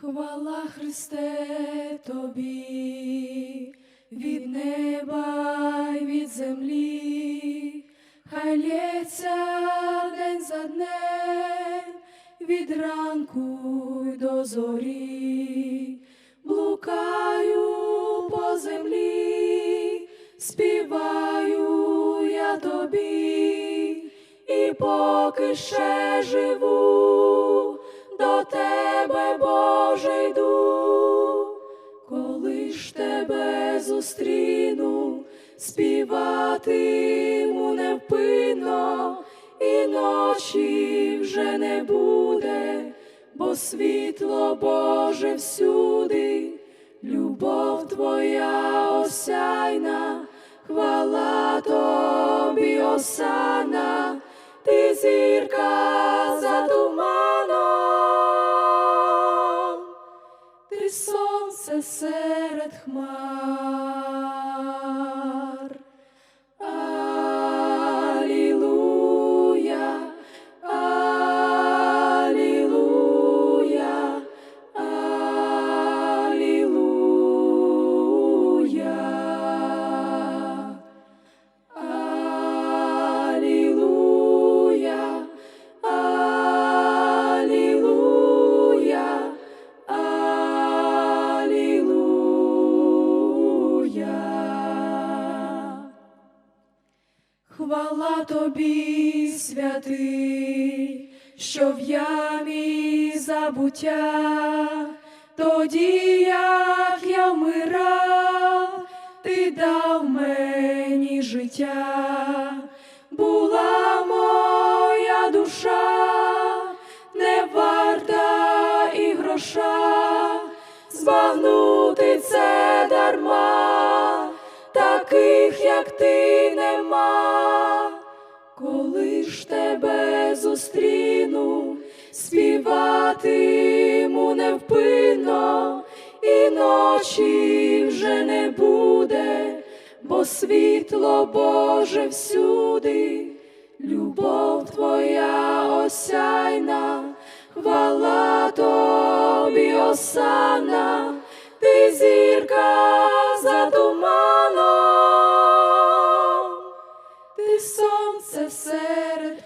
Хвала Христе Тобі, від неба й від землі, хай лється день за днем, від ранку й до зорі, блукаю по землі, співаю я тобі, і поки ще живу, до тебе, Боже, йду, коли ж тебе зустріну, співатиму невпинно, і ночі вже не буде, бо світло Боже всюди, любов твоя осяйна, хвала тобі, осана, ти зірка сонце серед хмар. Хвала тобі, святий, що в ямі забуття, тоді, як я вмирав, ти дав мені життя, таких, як ти нема, коли ж тебе зустріну, співатиму невпинно, і ночі вже не буде, бо світло Боже всюди, любов твоя осяйна, хвала тобі, осана, ти зірка за серед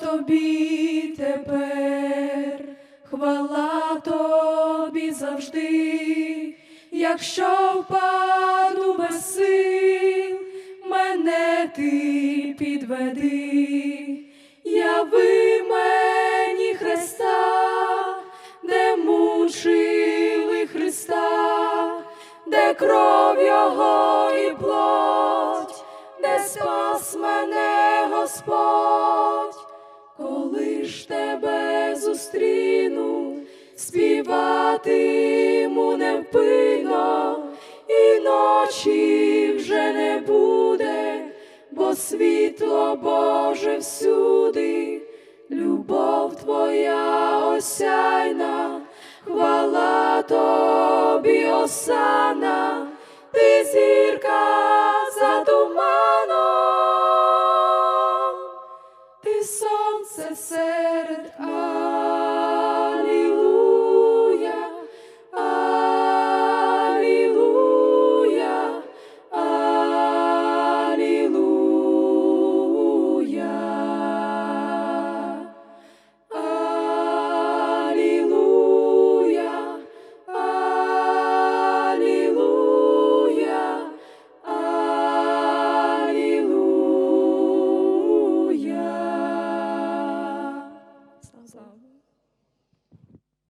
тобі тепер, хвала тобі завжди, якщо впаду без сил, мене ти підведи, яви мені Христа, де мучили Христа, де кров Його і плоть, де спас мене Господь, ж тебе зустріну, співатиму невпинно, і ночі вже не буде, бо світло Боже всюди, любов твоя осяйна, хвала тобі, осана, ти зірка за туманом.